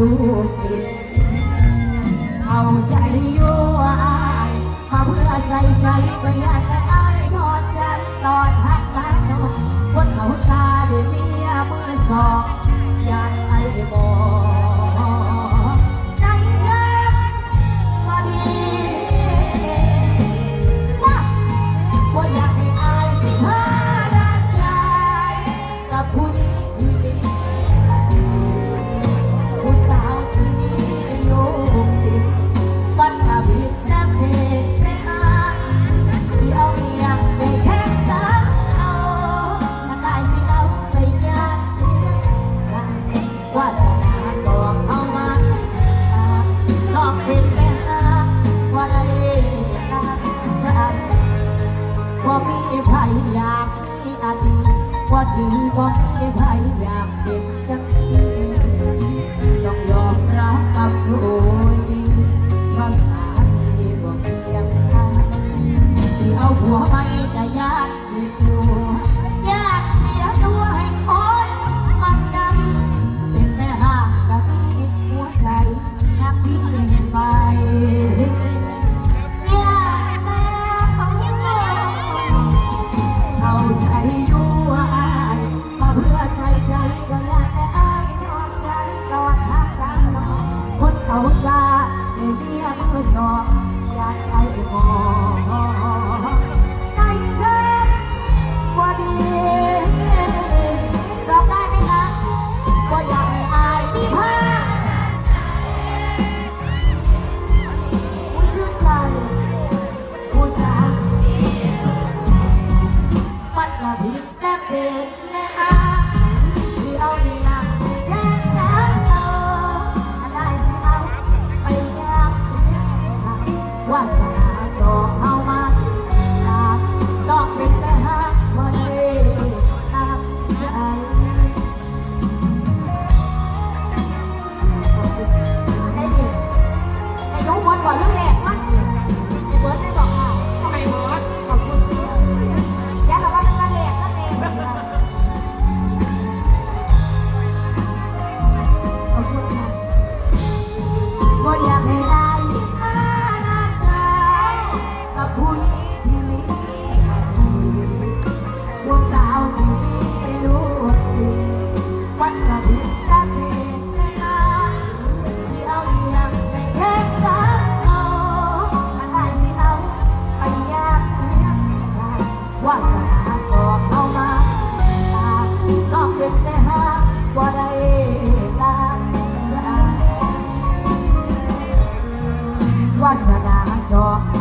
พูดผิดเอาใจโยอายมาเพื่อใส่ใจประหยัด ดีบอกไห้ไผอยากเป็น ว่าสาสอง เป็นแต่หาว่าได้ตามใจวาสนาสอง